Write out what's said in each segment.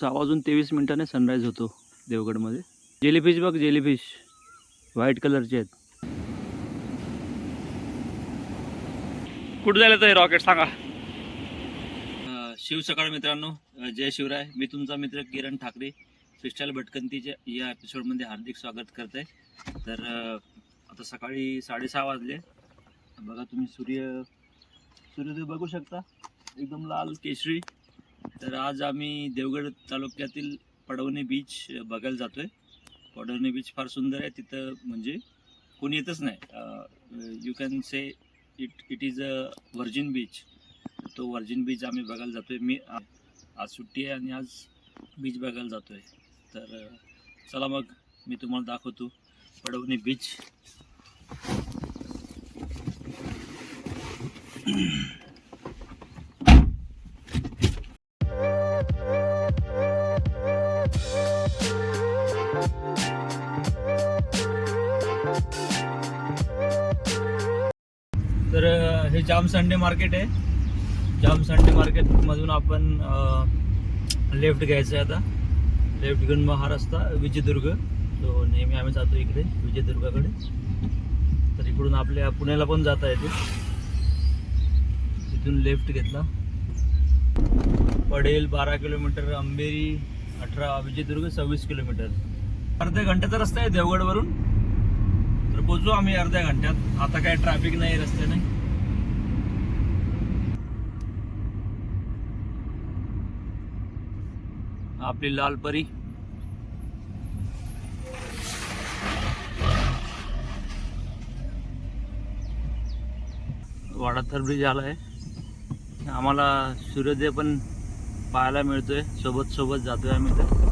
सहा वाजून तेवीस मिनिटाने सनराईज होतो देवगडमध्ये. जेलीफिश बघ जेलीफिश व्हाईट कलरचे आहेत. कुठं झालं तर रॉकेट सांगा. शिव सकाळ मित्रांनो. जय शिवराय. मी तुमचा मित्र किरण ठाकरे फ्रीस्टाईल भटकंतीच्या या एपिसोडमध्ये हार्दिक स्वागत करते तर अ, आता सकाळी साडेसहा वाजले. बघा तुम्ही सूर्य सूर्योदय बघू शकता. एकदम लाल केशरी. तर आज आम्ही देवगड तालुक्यातील पडवणे बीच बघायला जातोय. पडवणे बीच फार सुंदर आहे. तिथं म्हणजे कोणी येतच नाही. You can say it it is a virgin beach तो व्हर्जिन बीच आम्ही बघायला जातोय. मी आज सुट्टी आहे आणि आज बीच बघायला जातोय. तर चला मग मी तुम्हाला दाखवतो पडवणे बीच तर हे जाम संडे मार्केट आहे. जाम संडे मार्केटमधून आपण लेफ्ट घ्यायचं आहे आता. लेफ्ट घेऊन मग हा रस्ता विजयदुर्ग. तो नेहमी आम्ही जातो इकडे विजयदुर्गाकडे. तर इकडून आपल्या पुण्याला पण जाता येते. तिथून लेफ्ट घेतला. पडेल बारा किलोमीटर अंबेरी अठरा विजयदुर्ग सव्वीस किलोमीटर. अर्ध्या घंट्याचा रस्ता आहे देवगडवरून. तर पोचू आम्ही अर्ध्या घंट्यात. आता काय ट्रॅफिक नाही रस्त्याने आपली लाल परी. वाडाथर ब्रिज आलाय. आम्हाला सूर्योदय पण पाहायला मिळतोय. सोबत सोबत जातोय आम्ही तर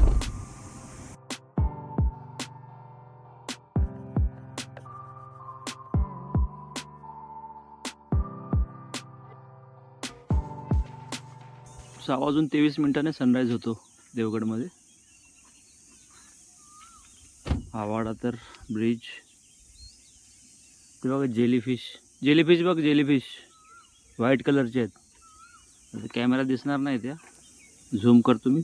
सहा वाजून तेवीस मिनिटाने सनराईज होतो देवगडमध्ये. आवाडा तर ब्रिज ते बघा जेलीफिश जेलीफिश बघ जेलीफिश व्हाईट कलरचे आहेत. कॅमेरा दिसणार नाही त्या. झूम करतो मी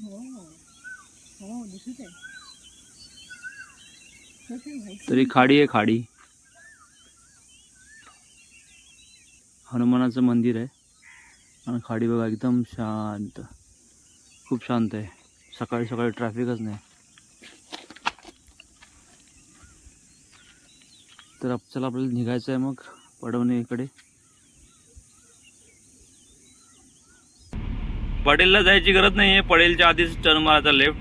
तरी खाडी आहे खाडी. हनुमानाचं मंदिर आहे. आणि खाडी बघा एकदम शांत. खूप शांत आहे. सकाळी सकाळी ट्रॅफिकच नाही. तर आप- चला आपल्याला निघायचं आहे मग पडवणीकडे पडेलला जायची गरज नाही आहे पडेलच्या आधीच टर्न मारायचा लेफ्ट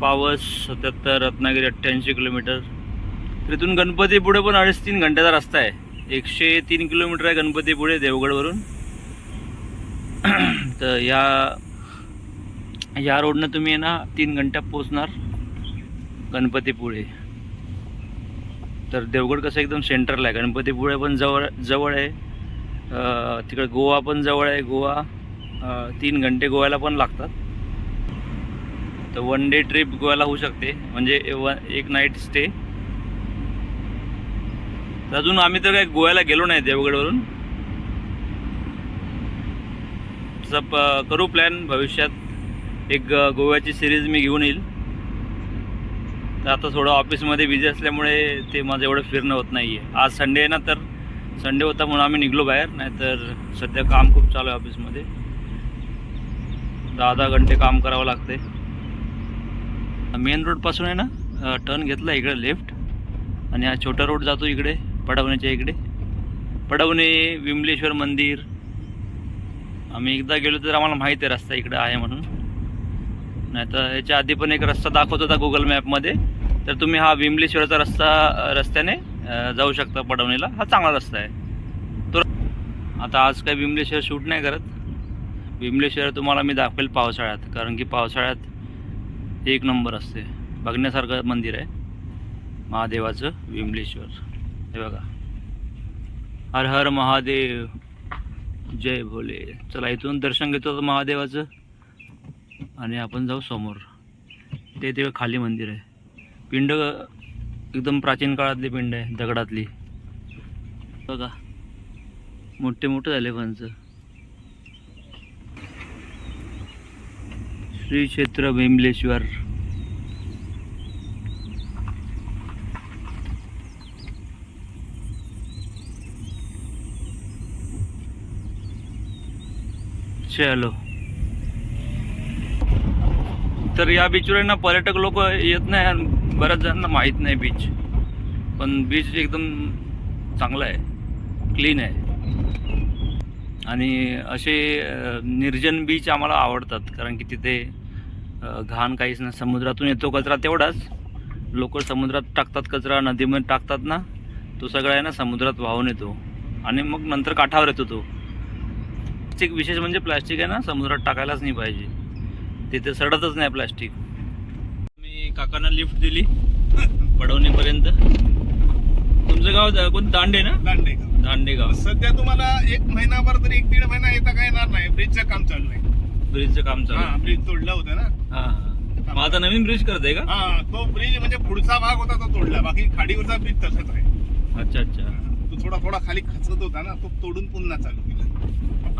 पावस सत्याहत्तर रत्नागिरी अठ्ठ्याऐंशी किलोमीटर. तर इथून गणपतीपुढे पण अडीच तीन घंट्याचा रस्ता आहे. एकशे तीन किलोमीटर आहे गणपतीपुढे देवगडवरून. तर या या रोडनं तुम्ही आहे ना तीन घंट्यात पोचणार गणपतीपुळे. तर देवगड कसं एकदम सेंटरला आहे. गणपतीपुळे पण जवळ जवळ आहे. तिकडे गोवा पण जवळ आहे. गोवा तीन घंटे गोव्याला पण लागतात. तर वन डे ट्रिप गोव्याला होऊ शकते. म्हणजे वन एक नाईट स्टे तर अजून आम्ही तर काय गोव्याला गेलो नाही देवगडवरून. तसं प- करू प्लॅन भविष्यात एक गोव्याची सिरीज मी घेऊन येईल. तर आता थोडं ऑफिसमध्ये बिझी असल्यामुळे ते माझं एवढं फिरणं होत नाही आहे आज संडे आहे ना तर संडे होता म्हणून आम्ही निघलो बाहेर. नाहीतर सध्या काम खूप चालू आहे ऑफिसमध्ये दहा दहा घंटे काम करावं लागते मेन रोडपासून आहे ना टर्न घेतला इकडे लेफ्ट आणि हा छोटा रोड जातो इकडे पडवण्याच्या इकडे. पडवणे विमलेश्वर मंदिर आम्ही एकदा गेलो तर आम्हाला माहिती आहे रस्ता इकडे आहे म्हणून. नाही तर याच्या आधी पण एक रस्ता दाखवत होता गुगल मॅपमध्ये तर तुम्ही हा विमलेश्वराचा रस्ता रस्त्याने जाऊ शकता पडवणीला. हा चांगला रस्ता आहे. तो आता आज काय विमलेश्वर शूट नाही करत. विमलेश्वर तुम्हाला मी दाखवेल पावसाळ्यात. कारण की पावसाळ्यात एक नंबर असते. बघण्यासारखं मंदिर आहे. महादेवाचं विमलेश्वर. हे बघा. हर हर महादेव. जय भोले. चला इथून दर्शन घेतो महादेवाचं. आणि आपण जाऊ समोर. ते ते खाली मंदिर आहे. पिंड एकदम प्राचीन काळातली पिंड आहे दगडातली. बघा. मोठे मोठे झाले पंच श्री क्षेत्र भीमलेश्वर. चलो तर या बीचवर ना पर्यटक लोक येत नाही आणि बऱ्याच जणांना माहीत नाही बीच पण बीच एकदम चांगला आहे क्लीन आहे आणि असे निर्जन बीच आम्हाला आवडतात कारण की तिथे घाण काहीच नाही समुद्रातून येतो कचरा तेवढाच लोक समुद्रात टाकतात कचरा नदीमध्ये टाकतात ना तो सगळा आहे ना समुद्रात वाहून येतो आणि मग नंतर काठावर येतो तो प्लास्टिक विशेष म्हणजे प्लास्टिक आहे ना समुद्रात टाकायलाच नाही पाहिजे. तिथे सडतच नाही प्लास्टिक. मी काकांना लिफ्ट दिली पडवणीपर्यंत. तुमचं गाव कोणतं दांडे ना? दांडे दांडे गाव. सध्या तुम्हाला एक महिनाभर तरी एक दीड महिना येता काय येणार नाही. ब्रिजचं काम चालू आहे. ब्रिजचं काम चालू हा आहे. ब्रिज तोडलं होतं ना. हा. मग आता नवीन ब्रिज करत का? हा तो ब्रिज म्हणजे पुढचा भाग होता तो तोडला. बाकी खाडीवरचा ब्रिज तसाच आहे. अच्छा अच्छा. तो थोडा थोडा खाली खचत होता ना तो तोडून पुन्हा चालू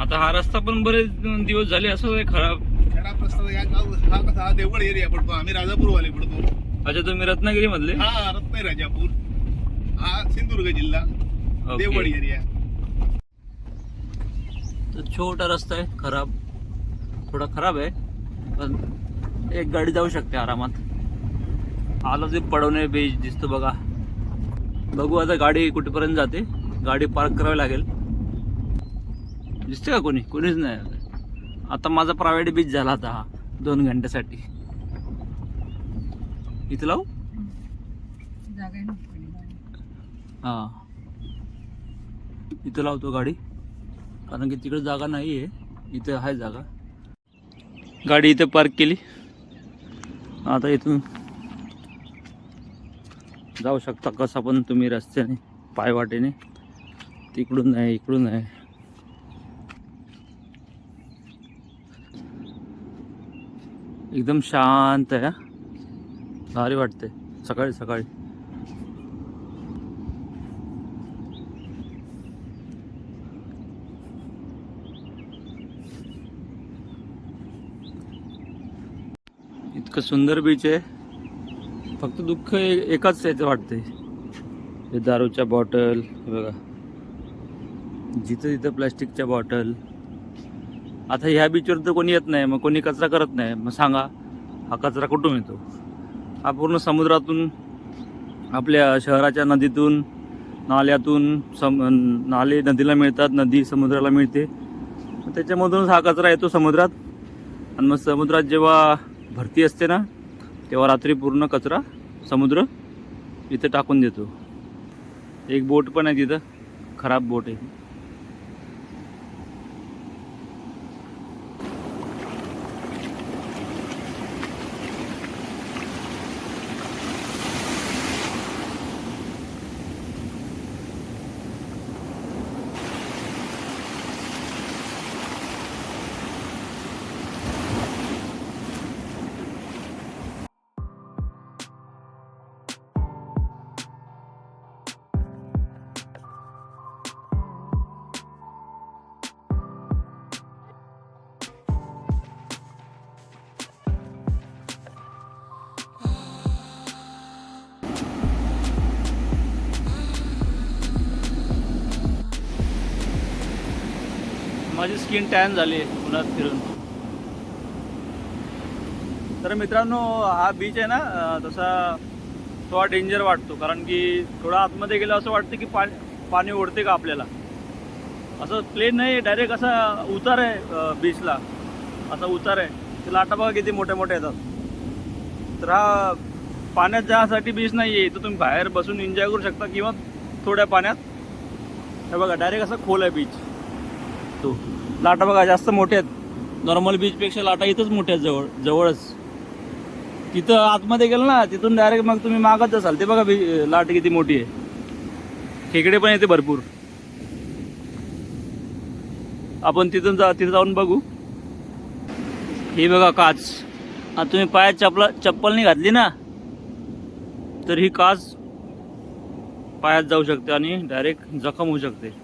आता हा रस्ता पण बरेच दिवस झाले असं आहे खराब. खराब रस्ता या गाव हा कसा हा देवगड एरिया पडतो. आम्ही राजापूर वाले पडतो. अच्छा तुम्ही रत्नागिरी मधले हा रत्नागिरी राजापूर. हा सिंधुदुर्ग जिल्हा. देवगड एरिया तर छोटा रस्ता आहे खराब. थोडा खराब आहे पण एक गाडी जाऊ शकते आरामात. आलं ते पडवणे बीच दिसतो बघा. बघू आता गाडी कुठेपर्यंत जाते. गाडी पार्क करावी लागेल. दिसते का कोणी? कोणीच नाही. आता माझा प्रायव्हेट बीच झाला आता हा दोन घंट्यासाठी. इथं लावू? आहे. हां. इथं लावतो गाडी. कारण की तिकडे जागा नाही आहे इथं आहे जागा. गाडी इथे पार्क केली. आता इथून जाऊ शकता कसा पण तुम्ही रस्त्याने पायवाटेने. तिकडून नाही इकडून नाही. एकदम शांत आहे भारी वाटते सकाळी सकाळी. इतकं सुंदर बीच आहे. फक्त दुःख एकाच याचं वाटते हे दारूच्या बॉटल बघा. जिथं तिथं प्लॅस्टिकच्या बॉटल आता ह्या बीचवर तर कोणी येत नाही मग कोणी कचरा करत नाही मग सांगा हा कचरा कुठून येतो? हा पूर्ण समुद्रातून आपल्या शहराच्या नदीतून नाल्यातून सम नाले नदीला मिळतात नदी समुद्राला मिळते. त्याच्यामधूनच हा कचरा येतो समुद्रात. आणि मग समुद्रात जेव्हा भरती असते ना तेव्हा रात्री पूर्ण कचरा समुद्र इथं टाकून देतो. एक बोट पण आहे तिथं खराब बोट आहे. माझी स्किन टॅन झाली आहे उन्हात फिरून. तर मित्रांनो हा बीच आहे ना तसा थोडा डेंजर वाटतो. कारण की थोडा आतमध्ये गेलं असं वाटतं की पाणी पाणी ओढते का आपल्याला? असं प्लेन नाही डायरेक्ट असा उतार आहे बीचला असा उतार आहे. ते लाटा बघा किती मोठ्या मोठ्या येतात. तर हा पाण्यात जाण्यासाठी बीच नाही आहे तर तुम्ही बाहेर बसून एन्जॉय करू शकता किंवा थोड्या पाण्यात. हे बघा डायरेक्ट असा खोल आहे बीच तो. लाटा बघा जास्त मोठ्या आहेत. नॉर्मल बीचपेक्षा लाटा इथंच मोठ्या आहेत जवळ जवळच. तिथं आतमध्ये गेलं ना तिथून डायरेक्ट मग तुम्ही मागत असाल. ते बघा बी- लाट किती मोठी आहे. खेकडे पण येते भरपूर. आपण तिथून जा तिथं जाऊन बघू. हे बघा काच. आता तुम्ही पायात चपला चप्पल नाही घातली ना तर ही काच पायात जाऊ शकते आणि डायरेक्ट जखम होऊ शकते.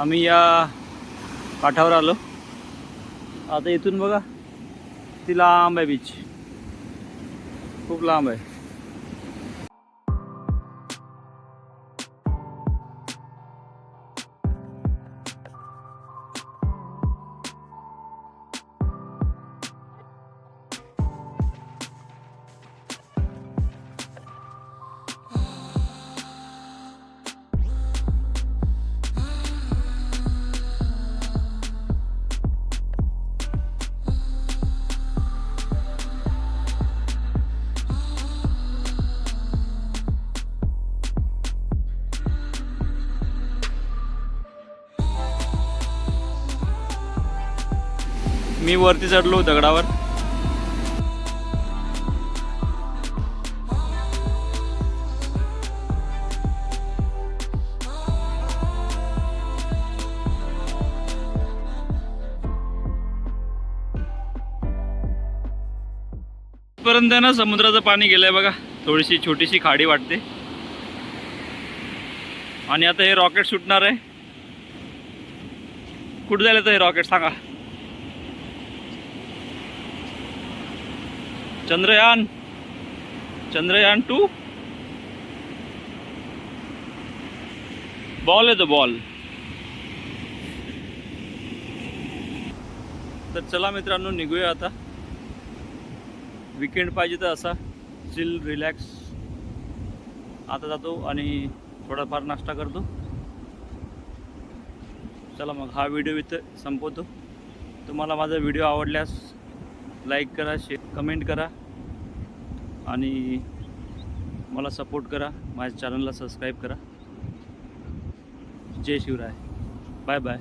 आम्ही या काठावर आलो. आता इथून बघा ती लांब आहे बीच खूप लांब आहे. मी वरती चढलो दगडावर. पर्यंत ना समुद्राचं पाणी गेलंय बघा. थोडीशी छोटीशी खाडी वाटते. आणि आता हे रॉकेट सुटणार आहे. कुठं जायला तर हे रॉकेट सांगा. चंद्रयान चंद्रयान टू बॉल आहे तो बॉल तर चला मित्रांनो निघूया आता. विकेंड पाहिजे तर असा. चिल रिलॅक्स आता जातो आणि थोडाफार नाश्ता करतो. चला मग हा व्हिडिओ इथं संपवतो. तुम्हाला माझा व्हिडिओ आवडल्यास लाईक करा शेअर कमेंट करा. आणि मला सपोर्ट करा. माझ्या चॅनलला सबस्क्राईब करा. जय शिवराय. Bye bye